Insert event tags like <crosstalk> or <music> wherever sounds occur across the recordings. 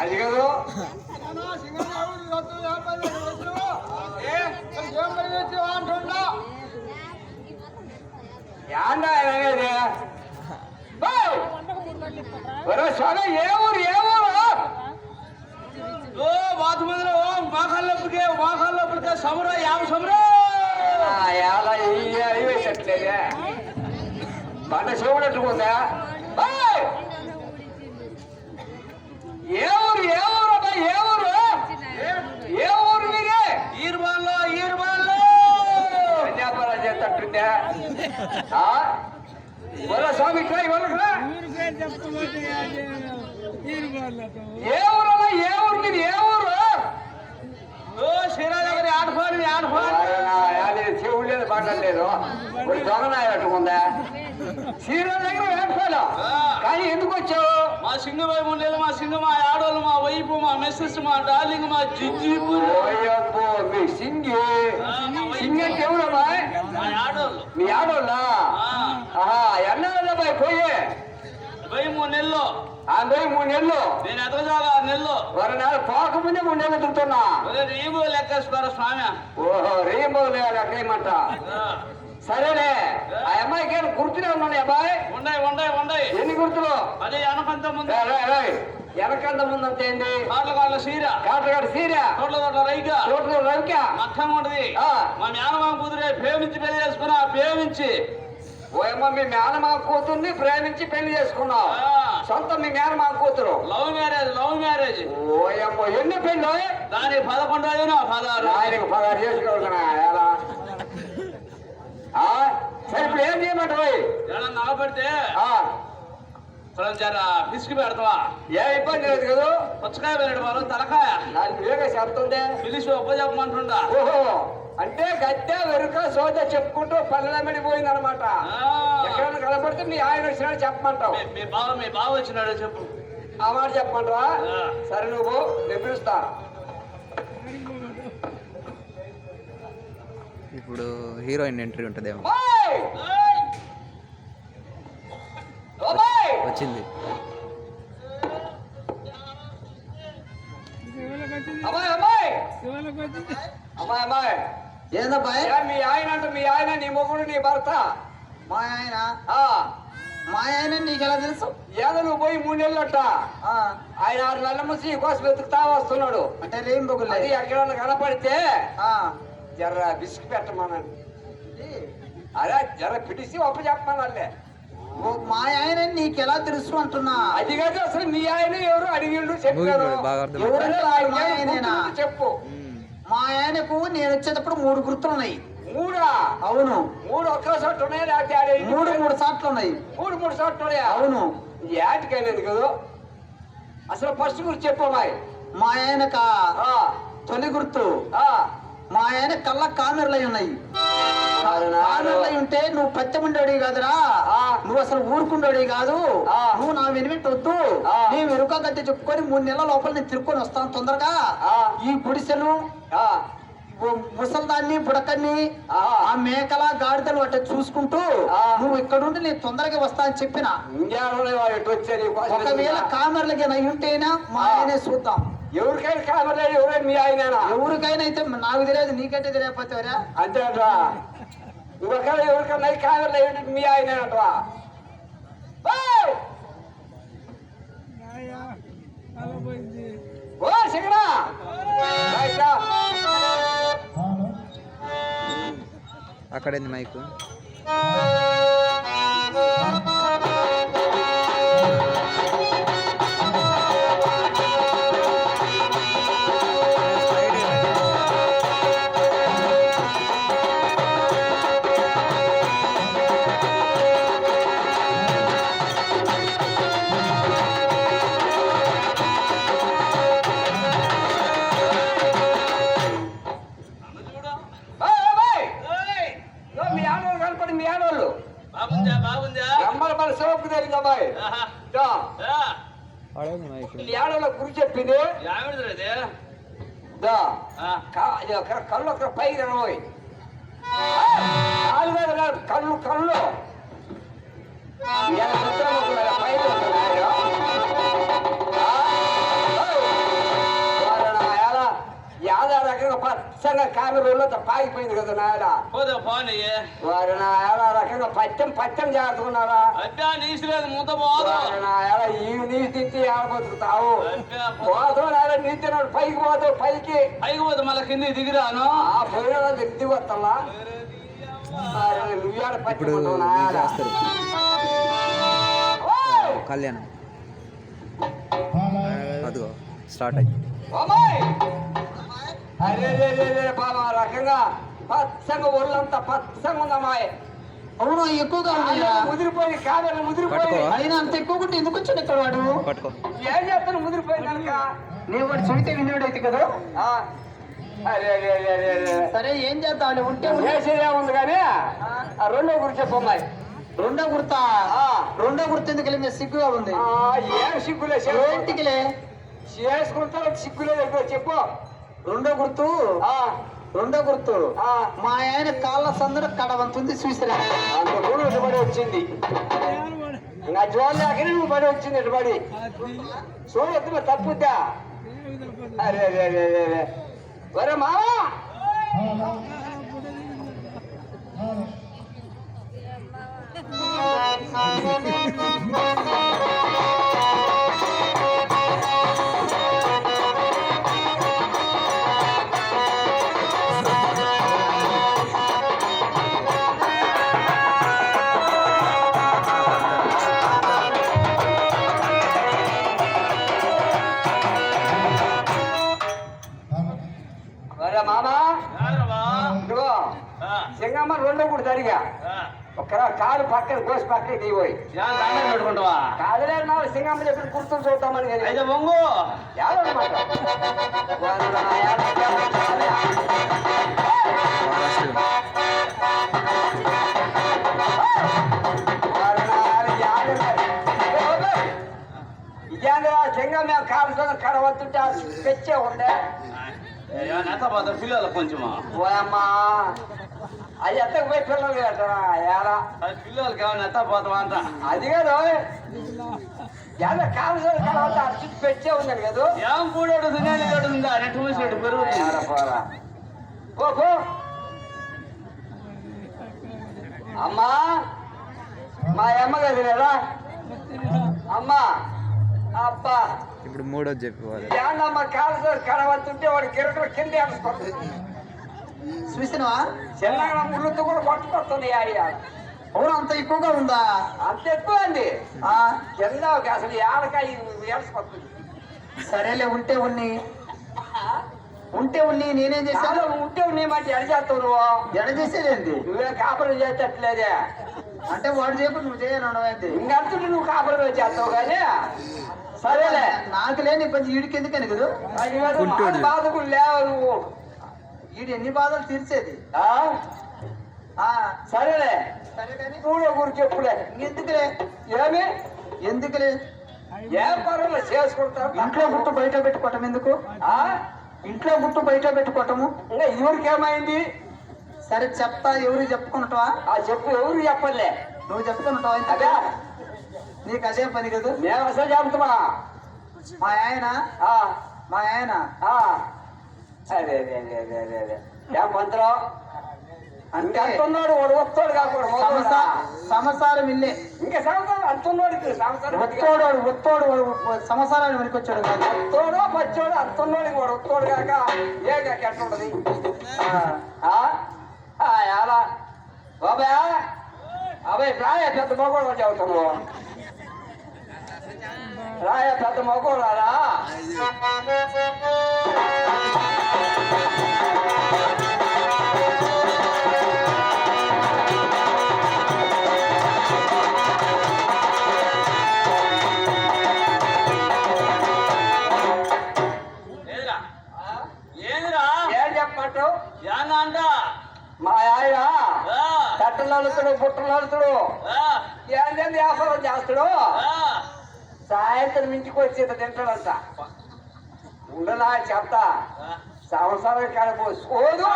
అది కాదు యాండా ఆయన అనేది ఓయ్! ఒరే స్వామి ఏ ఊరు ఏ ఊరు ఓ వాత మందులో ఓ మోకాళ్ళప్పుడికే మోకాళ్ళప్పుడికే సమరా యాభై సమరా ఆ, ఎలా ఈ అడిగి చెట్లేదే బండ చెవులెట్టుకుందా ఓయ్! ఏ ఊరు ఏ ఊరు అబ్బా ఏ ఊరు ఏ ఊరు మీరే వ్యాపారం చేస్తట్టుందే స్వామి ఇట్లా ఏ ఊరు అబ్బా ఏ ఊరు మీది ఏ ఊరు ఓ శ్రీరాజు ఆడఫాలి ఆడఫాలి చెవులు లేదు బండలు లేదు ఇప్పుడు దగ్గర వేడుకోవాలి కానీ ఎందుకు వచ్చావు మా సింగబాయి ముండేలు మా సింగ మా ఆడోళ్ళు మా వైపు మా మెస్సెస్ మా డార్లింగ్ మా ఓయబ్బో, మీ సింగి. సింగి అంటే ఎవరమ్మా మా ఆడోళ్ళు. ఎన్నాళ్ళబాయ్ పోయి? పోయి మూడు నెలలు. మూడు నెలలు. నేను ఎదగజాగా నెలలు. ఒక నెల పోకముందే మూడు నెలలు ఒరే రీబు లెక్కేసుకోరా స్వామి. ఓహో అక్కడేమంట ఆ, సరేలే ఆ అమ్మాయికి ఏమైనా గుర్తులే ఉన్నాయి అబ్బాయి? ఉండయి ఉండయి ఉండయి ఎన్ని గుర్తులు? అది అనకంత ముందు. రేయ్. వెనకంత ముందంత ఏంది? కాళ్ళ కాళ్ళ సీర. కాటగాడు సీర. తోటల తోటల రైక. చోట్ల రవిక మట్టం ఉంటది. ఆ. మా మేనమామ కూతురే ప్రేమించి పెళ్ళి చేసుకున్నా ప్రేమించి. ఓయమ్మ మీ మేనమా కూతుర్ని ప్రేమించి పెళ్ళి చేసుకున్నావు. ఆ. సొంత మీ మేనమా కూతురు. లవ్ మ్యారేజ్ లవ్ మ్యారేజ్ ఓయమ్మ ఎన్ని పెళ్ళి దాని పదకొండు పదహారు. ఆయనకు పదహారు ఆ? సరే ఇప్పుడు ఏం చేయమంటావు కొంచెం జర పిసికి పెడతావా? ఏ ఇబ్బంది లేదు కదా? పుచ్చకాయ వెళ్ళడు వాళ్ళు తలకాయ. నాకు వేగ చెప్తుందే పిలిచి ఒప్ప చెప్పమంటుండా ఓహో అంటే గద్దె వెరుక సోద చెప్పుకుంటూ పల్లెమడి పోయింది అనమాట. ఎక్కడైనా కనపడితే మీ ఆయన వచ్చినాడు చెప్పమంటావు. మీ- బావ మీ బావ వచ్చినాడు చెప్పు. ఆ మాట చెప్పమంటావా. సరే నువ్వు నేను పిలుస్తా. ఇప్పుడు హీరోయిన్ ఎంట్రీ ఉంటుందేమో! వచ్చింది. అమ్మాయి అమ్మాయి. ఏందబ్బాయి మీ ఆయన అంటే మీ ఆయన నీ మొగుడు నీ భర్త? మా ఆయన? మా ఆయన నీకెలా తెలుసు? ఏదో నువ్వు పోయి మూడు నెలలట ఆ, ఆయన ఆరు నెలల నుంచి కోసం వెతుకుతా వస్తున్నాడు. అంటే రేం బొగులే అది ఎక్కడన్నా కనపడితే ఆ, జర బిస్క్ పెట్టమనండి అరే జర పిలిచి ఒప్ప చెప్పమనాలే ఓ మా ఆయన నీకెలా తెలుసు అంటున్నా? అది కాదు అసలు మీ ఆయన ఎవరు అడిగిండు చెప్పారు ఎవరు? చెప్పు. మా ఆయనకు నేను వచ్చేటప్పుడు మూడు గుర్తులు ఉన్నాయి మూడా? అవును. మూడు ఒక్క చోట ఉన్నాయి లేకపోతే మూడు మూడు సాట్లు ఉన్నాయి. మూడు మూడు చోట్ల ఉన్నాయా అవును. యాటికైనది కదా? అసలు ఫస్ట్ గురించి చెప్పు మా ఆయనక? ఆ, తొలి గుర్తు. ఆ. మా ఆయన కళ్ళ కామెరలై ఉన్నాయి కామెరలై ఉంటే నువ్వు పచ్చముండోడి కాదురా. నువ్వు అసలు ఊరుకుండోడి కాదు. నువ్వు నా వెనువింటి వద్దు. నీ వెనుక గట్టి చెప్పుకొని మూడు నెలల లోపల నేను తిరుక్కొని వస్తాను తొందరగా. ఈ గుడిసెలు ముసల్దాన్ని బుడకన్ని ఆ. మేకల గాడిదలు అట్ట చూసుకుంటూ. నువ్వు ఇక్కడుండి నేను తొందరగా వస్తా అని చెప్పిన ఒకవేళ కామెరలకి అయి ఉంటేనా మా. ఆయనే చూద్దాం ఎవరికైనా కావాలి ఎవరైనా మీ ఆయనేనా? ఎవరికైనా అయితే నాకు తెలియదు నీకంటే తెలియకపోతేవరా అంతే అంటరా ఇంకొకరు ఎవరికన్నా కావాలి మీ ఆయనేనట్రా ఓయ్! ఓ శిఖరా. అక్కడేంది మైకు? అది ఒక కళ్ళు ఒక పైరు పోయి కాలు మీద కాదు, కళ్ళు కళ్ళు. రకంగా పచ్చగా కామెరూల్లో పాగిపోయింది కదా నాయన. పోతే పోనీ. వారు నా ఎలా రకంగా పచ్చం పచ్చం జాగ్రత్తకున్నారా అబ్బా నీసులేదు మూత పోదు. వారు నా ఎలా ఈ నీ తిట్టి ఆడ బతుకుతావు అబ్బా, పోతావు నాయన నీ తిన్నాడు పైకి పోతావు పైకి. పైకి పోతే మళ్ళీ కిందికి దిగిరాను. ఆ పోయిన వ్యక్తి వస్తలా నువ్వు ఇప్పుడు చేస్తారు ఓయ్! కళ్యాణం. అదిగో స్టార్ట్ అయ్యి! అరే రే బాబా రకంగా పచ్చగా ఒళ్ళంతా పచ్చగా ఉందమ్మాయి. అవును ఎక్కువగా ఉన్నాయా ముదిరిపోయి కాదని ముదిరిపోయి. అయినా అంత ఎక్కువ కొట్టి ఎందుకు వచ్చాడు ఇక్కడ వాడు? ఏం చేస్తాను ముదిరిపోయి కనుక? నేను వాడు చెడితే విన్నాడైతే కదా? సరే ఏం చేద్దాం? ఉంటే ఉంది కానీ ఆ రెండో గురించి చెప్పమ్మాయి రెండో గుర్తా? ఆ, రెండో గుర్తు ఎందుకు వెళ్ళి సిగ్గుగా ఉంది. ఆ, ఏం సిగ్గులే ఏంటికిలే? చేసుకుంటారు సిగ్గులే చెప్పు. రెండో గుర్తు? ఆ, రెండో గుర్తు. ఆ, మా ఆయన కాళ్ళ సందర కడవంతుంది చూసిరా. అంత కూడా ఇటుబడి వచ్చింది? నా జోళ్ళకి నువ్వు పడి వచ్చింది ఇటుబడి చూడొద్దు తప్పుద్దా? అరే అరే అరే అరే అరే. ఒరే మావా! ఒరే రెండో కూడా జరిగా ఆ. ఒక కాలు పక్కన కోసి పక్కన దిగిపోయి. యా, దండం పెట్టుకుంటావా? కాదులే నా సింగమ్మ చెప్పిన గుర్తులు చూద్దామని అయితే బొంగు నా నా ఇదేంద్రా సింగం మేము కాలు కడవద్దుంటే తెచ్చే ఉండే? పిల్లలు కొంచెము. ఓయమ్మా. అది ఎత్తకు పోయి పిల్లలు అది పిల్లలకి ఏమైనా నెత్త పోతావా అంట అది కాదు ఎలా కాలు కడవద్దు అర్చి పెట్టే ఉందని కదా. ఏం కూడాడు తినేది కూడా ఉందా నెట్ మూసినట్టు పెరుగుతుంది. పోరా. పో, పో. అమ్మా మా అమ్మ కదిలేదా అమ్మా అబ్బా. ఇప్పుడు మూడోది చెప్పిపోవాలి. ఏందమ్మా కాలు కడవద్దుంటే వాడు గిరకలు కింద చూసినవా? చిన్నగా ముళ్ళుతో కూడా కొట్టుకొస్తుంది ఆడియా. అవును అంత ఎక్కువగా ఉందా? అంత ఎక్కువ అండి. కింద అసలు ఏడకాయ ఏడుచుకొస్తుంది సరేలే ఉంటే ఉన్ని. ఉంటే ఉన్ని నేనేం చేశాను? ఉంటే నీ మాట ఎడ చేస్తావు నువ్వు? ఎడ చేసేదేంటి? నువ్వే కాపురం చేసేట్లేదే. అంటే వాడు చేయకుండా నువ్వు చేయను ఇంకంతుంటే నువ్వు కాపురం చేస్తావు కానీ? సరేలే. నాకు లేని ఇబ్బంది వీడికి ఎందుకని కదా? అది కాదు, గుంటూరు. మా బాధకు లేవు నువ్వు. వీడు ఎన్ని బాధలు తీర్చేది? ఆ? ఆ. సరేలే. సరే కానీ మూడో గురి చెప్పులే. ఎందుకులే ఏమి? ఎందుకులే? ఏం పనులు ఇంట్లో గుట్టు బయట పెట్టుకోవటం ఎందుకు? ఆ? ఇంట్లో గుట్టు బయట పెట్టుకోవటము? ఇంకా ఎవరికి ఏమైంది? సరే చెప్తా ఎవరు చెప్పుకుంటావా ఆ చెప్పు ఎవరు చెప్పలే నువ్వు చెప్పుకుంటావా అదే. నీకు అదే పని కదా? మేము అసలు చెప్తామా మా ఆయన? ఆ, మా ఆయన? ఆ. అదే అదే అదే అదే అదే అదే ఏం <laughs> పంతులు అంటే అంటున్నాడు వాడు వస్తాడు కాకుండా సంసా సంసారం ఇల్లే. ఇంకా సంవత్సరం అంటున్నాడు ఒత్తోడు వాడు ఒత్తోడు వాడు సంసారాన్ని వెనుకొచ్చాడు కాదు వత్తోడు పచ్చోడు అంటున్నాడు వాడు వస్తాడు కాక. ఏ కాక ఎట్లా ఉంటది? ఆ? ఆ, ఎలా బాబా అబ్బాయి రాయ పెద్ద మగోడు చదువుతాము రాయ పెద్ద మగోడారా ఏదిరా అలుతుడు ఆ, ఏంటంటే వ్యాపారం చేస్తాడు? ఆ. సాయంత్రం ఇంటికి వచ్చి ఇంత తింటాడంట. ఉండలా చెప్తా. సంవత్సరం కడుపు సోదు.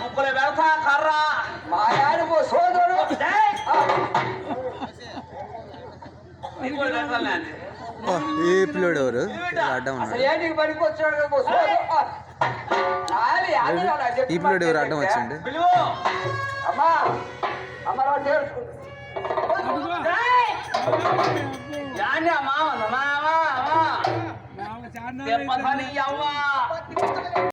ముక్కులు పెడతా కర్ర. మా ఆడిపో సోదరు ముక్కులు పెడతాను ఓ, ఈ పిల్లోడు ఎవరు? అడ్డం ఈ పిల్లోడు ఎవరు? అడ్డం. వచ్చిండు. పిలువు అమ్మా అమ్మ రా చేర్చుకో. యాన్ని అమ్మా మామ అమ్మా చెప్పని అవ్వ